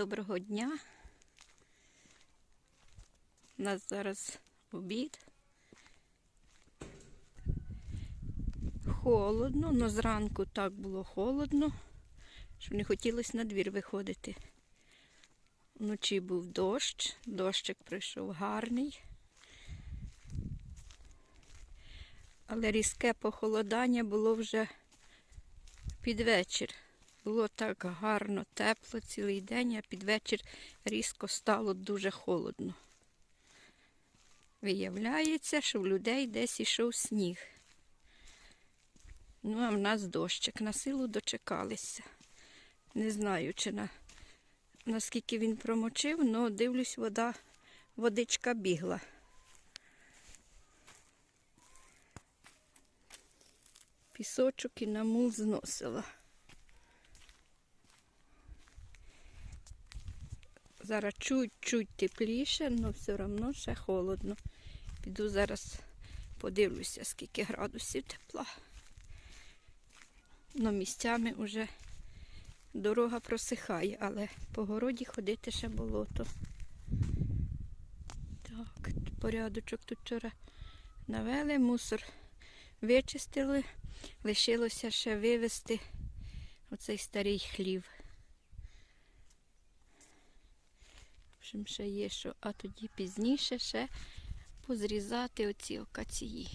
доброго дня. У нас зараз обід. Холодно, але зранку так було холодно, що не хотілося на двір виходити. Вночі був дощ, дощик прийшов гарний. Але різке похолодання було вже під вечір. Було так гарно, тепло цілий день, а під вечір різко стало дуже холодно. Виявляється, що в людей десь ішов сніг. Ну, а в нас дощик. На силу дочекалися. Не знаю, чи на, наскільки він промочив, але дивлюсь, вода, водичка бігла. Пісочок і на мул зносила. Зараз чуть-чуть тепліше, але все одно ще холодно. Піду зараз подивлюся, скільки градусів тепла. Но місцями вже дорога просихає, але по городі ходити ще болото. Так, порядочок тут вчора навели, мусор вичистили. Лишилося ще вивезти оцей старий хлів. Общем, ще є що, а тоді пізніше ще позрізати оці окації.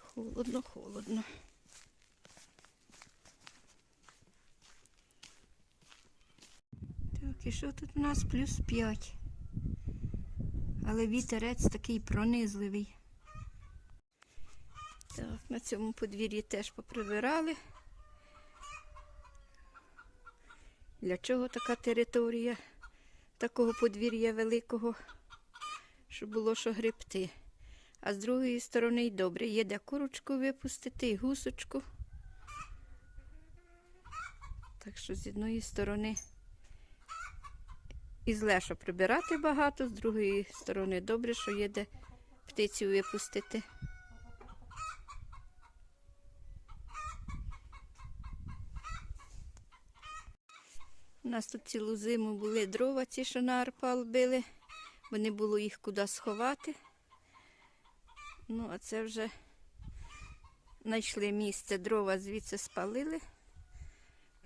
Холодно, холодно. Так, і що тут у нас плюс 5? Але вітерець такий пронизливий. Так, на цьому подвір'ї теж поприбирали. Для чого така територія такого подвір'я великого, щоб було що гребти. А з другої сторони й добре, є де курочку випустити і гусочку. Так що з одної сторони і зле, що прибирати багато, з другої сторони добре, що є де птицю випустити. У нас тут цілу зиму були дрова, ці, що на арпал били, бо не було їх куди сховати. Ну, а це вже знайшли місце, дрова звідси спалили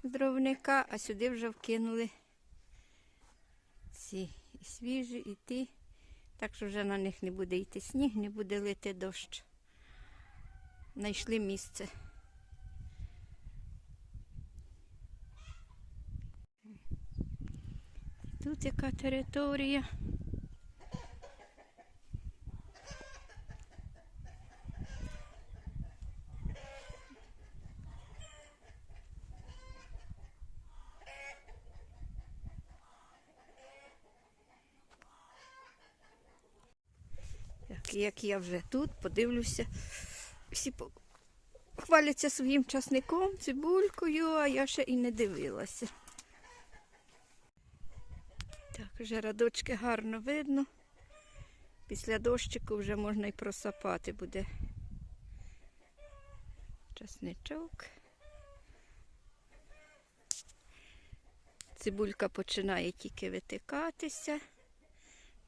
з дровника, а сюди вже вкинули ці і свіжі, і. Так що вже на них не буде йти сніг, не буде лити дощ. Найшли місце. Тут яка територія. Так, як я вже тут, подивлюся, всі хваляться своїм часником, цибулькою, а я ще і не дивилася. Так, вже радочки гарно видно. Після дощику вже можна і просапати буде. Часничок. Цибулька починає тільки витикатися.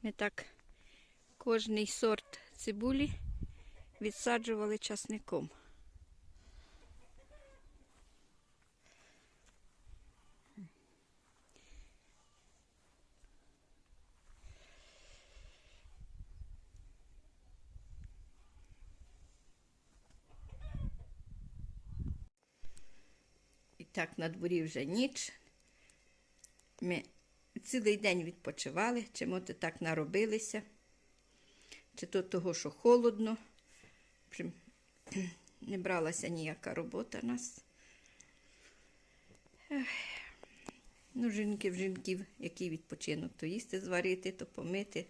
Ми так кожний сорт цибулі відсаджували часником. І так на дворі вже ніч. Ми цілий день відпочивали, чому то так наробилися чи то того, що холодно. Не бралася ніяка робота нас. Ех. Ну, жінки в жінків, який відпочинок, то їсти зварити, то помити.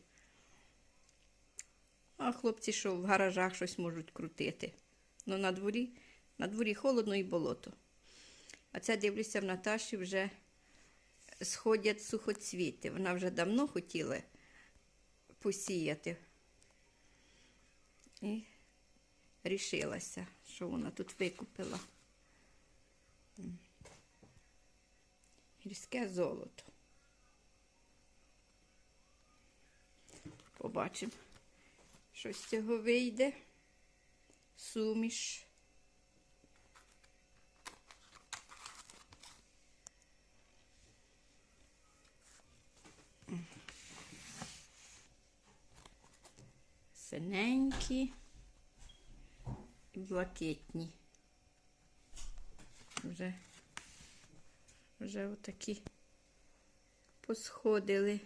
А хлопці, що в гаражах щось можуть крутити. Ну, на дворі, на дворі холодно і болото. А це дивлюся в Наташі вже сходять сухоцвіти. Вона вже давно хотіла посіяти. І рішилася, що вона тут викупила. Гірське золото. Побачимо, що з цього вийде. Суміш. Синенькі і блакитні. Вже, вже отакі посходили.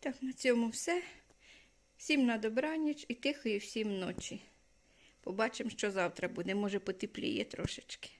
Так, на цьому все. Всім на добраніч і тихої всім ночі. Побачимо, що завтра буде. Може, потепліє трошечки.